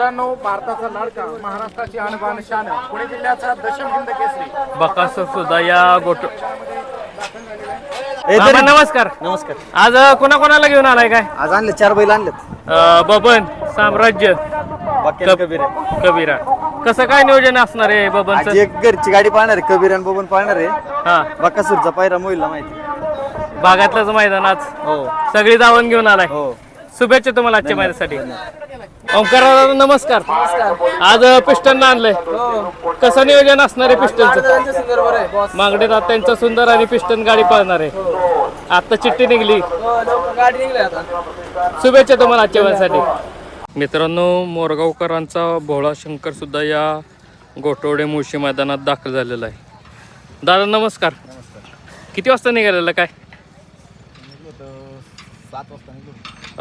मित्रांनो भारताचा लाडका महाराष्ट्राची आणबान शान पुणे जिल्ह्याचा दशम हिंद केसरी. बकासूर सुद्धा या गोट ए, मामा, नमस्कार. नमस्कार. आज कोणा कोणाला घेऊन आलाय काय? आज आणले चार बैल आणलेत. अं, बबन साम्राज्य कबीर आहे. कबीरा कसं काय नियोजन असणार आहे आज बबनचं एक घरची गाडी पाहणार आहे कबीर आणि बबन पाहणार आहे. हा. बकासूरचा पायरा मोहिलला माहिती भागातलंच मैदान आज. हो. सगळी धावून घेऊन आलाय. हो. शुभेच्छा तुम्हाला आजच्या माझ्यासाठी ओंकार दादा, नमस्कार. आज पिस्टन आणलंय. कसं नियोजन असणार आहे पिस्टनचं मागडे त्यांचं सुंदर आणि पिस्टन गाडी पळणार आहे. आता चिठ्ठी निघली. शुभेच्छा तुम्हाला आजच्या माझ्यासाठी मित्रांनो मोरगावकरांचा भोळा शंकर सुद्धा या गोटवडे मुळशी मैदानात दाखल झालेला आहे. दादा नमस्कार. किती वाजता निघालेला काय? सात वाजता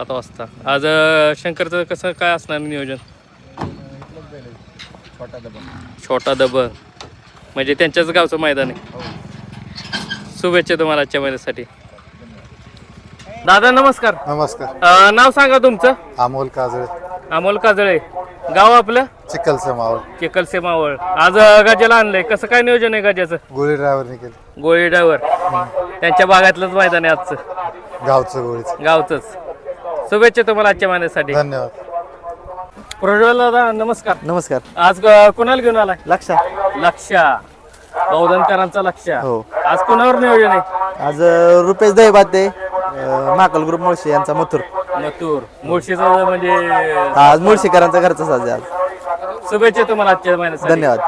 आज अं, शंकरचं कसं काय असणार नियोजन? छोटा दब म्हणजे त्यांच्याच गावचं मैदान आहे. शुभेच्छा तुम्हाला आजच्या महिन्यासाठी दादा नमस्कार. नमस्कार. अं, नाव सांगा तुमचं. अमोल काजळे. अमोल काजळे. गाव आपलं? चिखलचे मावळ. चिकलसे मावळ. आज अं, गजाला आणलंय. कसं काय नियोजन आहे गजाचं? गोळी ड्रायव्हरने केलं. गोळी ड्रायव्हर त्यांच्या भागातलंच मैदान आहे आजचं. गावचं गोळीचं. गावचंच. शुभेच्छा तुम्हाला आजच्या महिन्यासाठी धन्यवाद. प्रज्वल दादा नमस्कार. नमस्कार. आज कुणाला घेऊन आलाय? लक्षा. लक्षा. बौद्धनकरांचा लक्ष. हो. आज कुणावर नियोजन आहे? आज अं, रुपेश दहीबाते अं, महाकाल ग्रुप मुळशी यांचा मथुर. मथुर. मुळशीचा म्हणजे आज मुळशीकरांचा घरचा साज आहे आज. शुभेच्छा तुम्हाला आजच्या महिन्यासाठी धन्यवाद.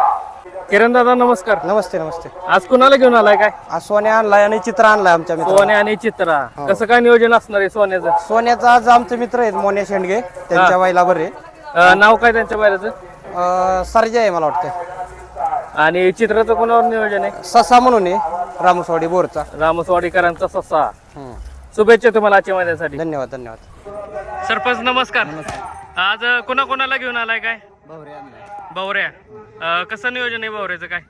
किरण दादा नमस्कार. नमस्ते नमस्ते. आज कुणाला घेऊन आलाय काय? आज सोन्या आणलाय आणि चित्र आणलाय आमच्या मित्र सोन्या आणि चित्रा. कसं काय नियोजन असणार आहे सोन्याचं? सोन्याचा आज आमचे मित्र आहेत मोन्या शेंडगे. त्यांच्या वाईला बरे. अं, नाव काय त्यांच्या बाहेरचं सरजा आहे मला वाटतं आणि चित्राचं कोणावर नियोजन आहे? ससा म्हणून आहे रामसवाडी बोरचा. रामसवाडीकरांचा ससा. शुभेच्छा तुम्हाला आजच्या महिन्यासाठी धन्यवाद धन्यवाद. सरपंच नमस्कार. आज कोणा कोणाला घेऊन आलाय काय? बावऱ्या अं, कसं नियोजन आहे बावऱ्याचं काय?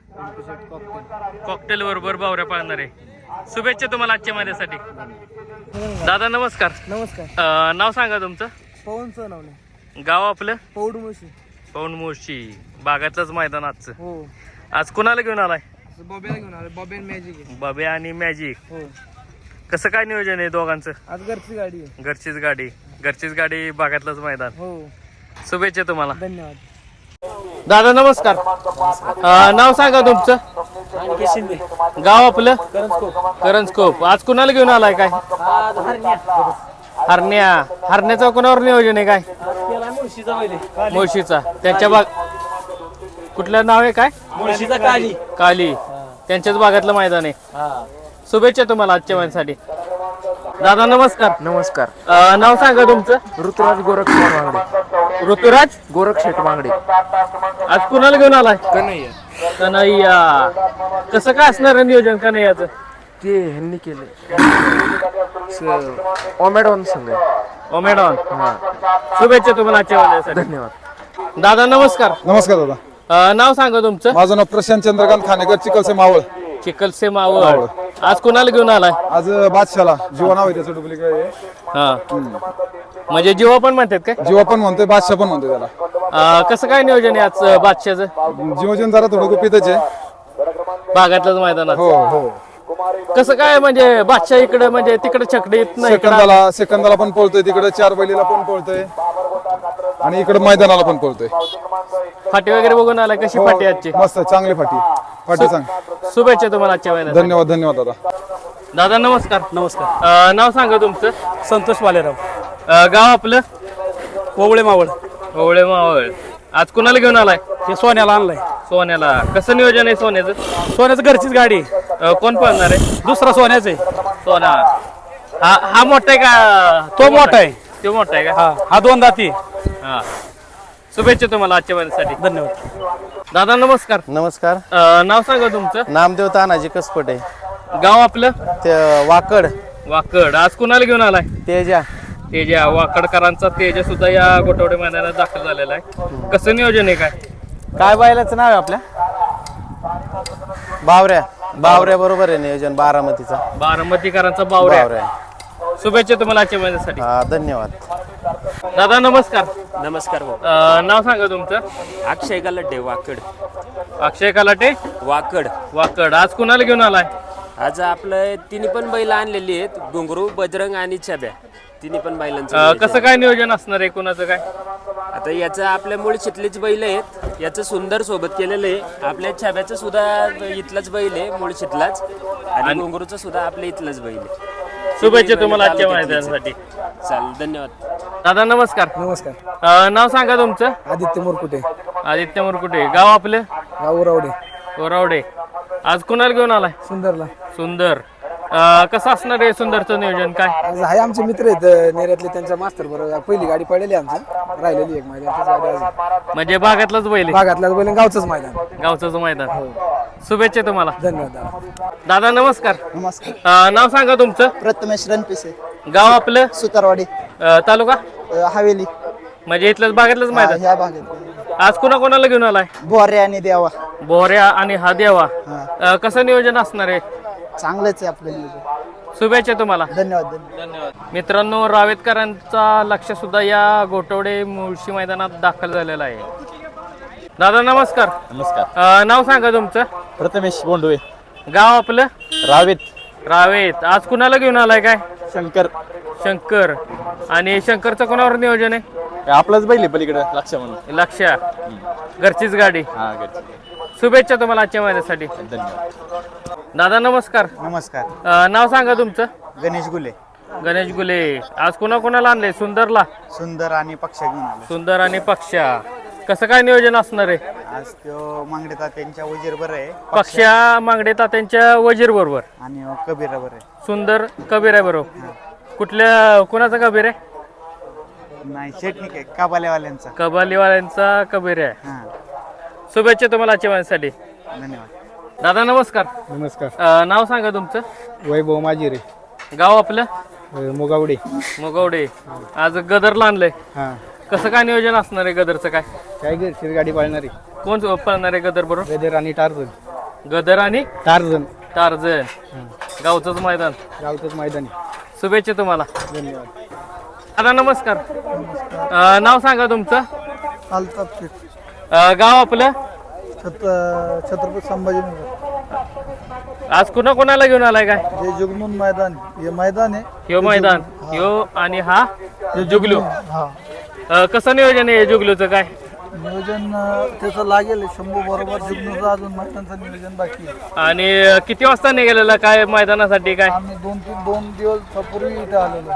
कॉकटेल बरोबर बावऱ्या पाळणार आहे. शुभेच्छा तुम्हाला आजच्या माझ्यासाठी दादा नमस्कार. नमस्कार. अं, नाव सांगा तुमचं? पवन सोनवणे गाव आपलं? पौड मुळशी पौंड मुळशी बागातलंच मैदान आजचं. हो. आज कुणाला घेऊन आलाय? बॉबेला घेऊन आले बॉबेन मॅजिक आहे. बाबे आणि मॅजिक. हो. कसं काय नियोजन आहे दोघांचं? आज घरची गाडी आहे. घरचीच गाडी. घरचीच गाडी बागातलंच मैदान. हो. शुभेच्छा तुम्हाला. धन्यवाद. दादा नमस्कार. अं, नाव सांगा तुमचं. गाव आपलं? करंजकोप आज कुणाला घेऊन आलाय काय? हरण्या. हरण्याचं कोणावर नियोजन आहे काय? मुळशीचा त्यांच्या बाग कुठलं नाव आहे काय? मुळशीचा काली. काली. त्यांच्याच भागातलं मैदान आहे. शुभेच्छा तुम्हाला आजच्या महिन्यासाठी दादा नमस्कार. नमस्कार. अं, नाव सांगा तुमचं? ऋतुराज गोरक्षेट मांगडे ऋतुराज? गोरक्षेट मांगडे आज कुणाला घेऊन आलाय? कन्हैया. कसं काय असणार आहे नियोजन कन्हैयाचं? ते ह्यांनी केले ओमॅडॉन संघ ओमेडॉन शुभेच्छा तुम्हाला आजच्या धन्यवाद. दादा नमस्कार. नमस्कार दादा. अं, नाव सांगा तुमचं. माझं नाव प्रशांत चंद्रकांत खानेकर चिखलचे मावळ. चिकलसे मावळ. आज कुणाला घेऊन आलाय? आज बादशाला जीवा नाव आहे त्याचं डुप्लिकेट आहे. हा. म्हणजे जीवा पण म्हणतात काय? जीवा पण म्हणतोय बादशाह पण म्हणतोय त्याला. अं, कसं काय नियोजन आहे आज बादशाचं जीवजन जरा थोडं गुपितच आहे. भागातलंच मैदानात. हो हो. कसं काय म्हणजे बादशाह इकडे म्हणजे तिकडे छकडीत नाही इकडं सेकंदाला सेकंदाला पण पळतोय तिकडे चार बैलीला पण पळतोय. आणि इकडे मैदानाला पण पळतोय. फाटी वगैरे बघून आलाय कशी फाटी आजची? मस्त चांगली फाटी. फाटी सांग शुभेच्छा तुम्हाला आजच्या महिन्यात धन्यवाद धन्यवाद दादा. दादा नमस्कार. नमस्कार. अं, नाव सांगा तुमचं. संतोष बालेराव अं, गाव आपलं? कोवळे मावळ. ओवळे मावळ. आज कुणाला घेऊन आलाय? हे सोन्याला आणलाय. सोन्याला. कसं नियोजन आहे सोन्याचं? सोन्याचं घरचीच गाडी. आहे अं, कोण पळणार आहे? दुसरा सोन्याच आहे. सोना. हा हा मोठा आहे का? तो मोठा आहे. तो मोठा आहे का? हा हा दोन दाती. हा. शुभेच्छा तुम्हाला आजच्या महिन्यासाठी धन्यवाद. दादा नमस्कार. नमस्कार. अं, नाव सांगा तुमचं. नामदेव तानाजी कसपटे. गाव आपलं? ते वाकड. वाकड. आज कुणाला घेऊन आलाय? तेजा. तेजा. वाकडकरांचा तेजा सुद्धा या गोटवडे मैदानात दाखल झालेला आहे. कसं नियोजन आहे काय? काय बैलाचं नाव आहे आपल्या बावऱ्या. बावऱ्या बरोबर आहे नियोजन बारामतीचा. बारामतीकरांचा बावऱ्या. बावऱ्या. शुभेच्छा तुम्हाला आजच्या महिन्यासाठी हा धन्यवाद. दादा नमस्कार. नमस्कार भाऊ. अं, नाव सांगा तुमचं. अक्षय गलड्डे वाकड. अक्षय कलाटे वाकड. वाकड. आज कुणाला घेऊन आलाय? आज आपलं तिन्ही पण बैल आणलेली आहेत. घुंगरू बजरंग आणि छब्या. तिन्ही पण बैलांचं अं, नियोजन. कसं काय नियोजन असणार आहे? कुणाचं काय? आता याचं आपल्या मूळ शितलीच बैल आहेत. याचं सुंदर सोबत केलेलं आहे. आपल्या छब्याचं सुद्धा इथलाच बैल आहे मूळ शितलाच आणि घुंगरूचं सुद्धा आपल्या इथलाच बैल आहे. शुभेच्छा तुम्हाला आजच्या मैदानासाठी. आहे. चालेल धन्यवाद. दादा नमस्कार. नमस्कार. अं, नाव सांगा तुमचं? आदित्य मोरकुटे. आदित्य मुरकुटे. गाव आपलं? गाव रावडे ओरावडे आज कुणाला घेऊन आलाय? सुंदरला. सुंदर. अं, कसं असणार आहे सुंदरचं नियोजन? काय? आज आहे आमचे मित्र आहेत नेऱ्यातले त्यांच्या मास्तर बरोबर. पहिली गाडी पडलेली आहे आमची. राहिलेली एक मैदान. तीच गाडी आज म्हणजे भागातलंच बैल आहे. भागातल्या बैल गावचंच मैदान. गावचंच मैदान. शुभेच्छा तुम्हाला. धन्यवाद दादा. दादा नमस्कार. नमस्कार. अं, नाव सांगा तुमचं. प्रथमेश रणपिसे. गाव आपलं? सुतारवाडी. अं, तालुका? अ, हवेली. म्हणजे इथलंच भागातलंच हा, मैदान? ह्या भागात आज कुणा कोणाला घेऊन आलाय? बोरे आणि देवा. बोहऱ्या आणि हा देवा. हा. अं, कसं नियोजन असणार आहे? चांगलंच आहे आपलं नियोजन. शुभेच्छा तुम्हाला. धन्यवाद धन्यवाद. मित्रांनो रावेतकरांचा लक्ष सुद्धा या गोटवडे मुळशी मैदानात दाखल झालेला आहे. दादा नमस्कार. नमस्कार. अं, नाव सांगा तुमचं. प्रथमेश बोंडवे गाव आपलं? रावेत. रावेत. आज कुणाला घेऊन आलाय काय? शंकर. शंकर. आणि शंकरचं कोणावर नियोजन आहे? आपलाच बैल आहे पलीकडे लक्ष म्हणून. लक्ष घरचीच गाडी. हा घरचे शुभेच्छा तुम्हाला आजच्या महिन्यासाठी धन्यवाद. दादा नमस्कार. नमस्कार. अं, नाव सांगा तुमचं. गणेश गुले. गणेश गुले. आज कुणा कोणाला आणले सुंदरला. सुंदर आणि पक्ष घेऊन आलो सुंदर आणि पक्षा. कसं काय नियोजन असणार आहे? आज तो मांगडे तात्यांच्या वजीर बरं आहे. पक्षा मांगडे तात्यांच्या वजीर बरोबर आणि कबीर बरं आहे. सुंदर कबीर आहे बरोबर. कुठल्या कुणाचा कबीर आहे? नाही शेटनिक आहे काबालेवाल्यांचा. कबालीवाल्यांचा कबीर आहे. हां. शुभेच्छा तुम्हाला आजच्या धन्यवाद. दादा नमस्कार. नमस्कार. अं, नाव सांगा तुमचं. वैभव माझी रे गाव आपलं? मुगावडे. मुगवडे. आज गदरला आणलंय. हां. कसं काय नियोजन असणार आहे गदरचं काय? काय घरची गाडी पाळणारी. कोण पळणार आहे गदर बरोबर? गदर आणि टार्झन. गदर आणि टार्झन. टार्झन. गावचंच मैदान. गावचंच मैदानी. शुभेच्छा तुम्हाला. धन्यवाद. दादा नमस्कार. अं, नाव सांगा तुमचं. चालतात अं, गाव आपलं? छत्रपती संभाजीनगर. आज कुणा कोणाला घेऊन आलाय काय? जे जुगनून मैदान हे मैदान आहे. ह्यो मैदान. ह्यो आणि हा. जुगलू. हा. अं, कसं नियोजन आहे जुगलूचं काय? नियोजन अं, त्याचं लागेल शंभू बरोबर जुगनूचं अजून मैदानचं नियोजन बाकी आहे. आणि अं, किती वाजता निघालेला? काय मैदानासाठी काय? आम्ही दोन तीन दोन दिवस पूर्वी इथे आलेलो.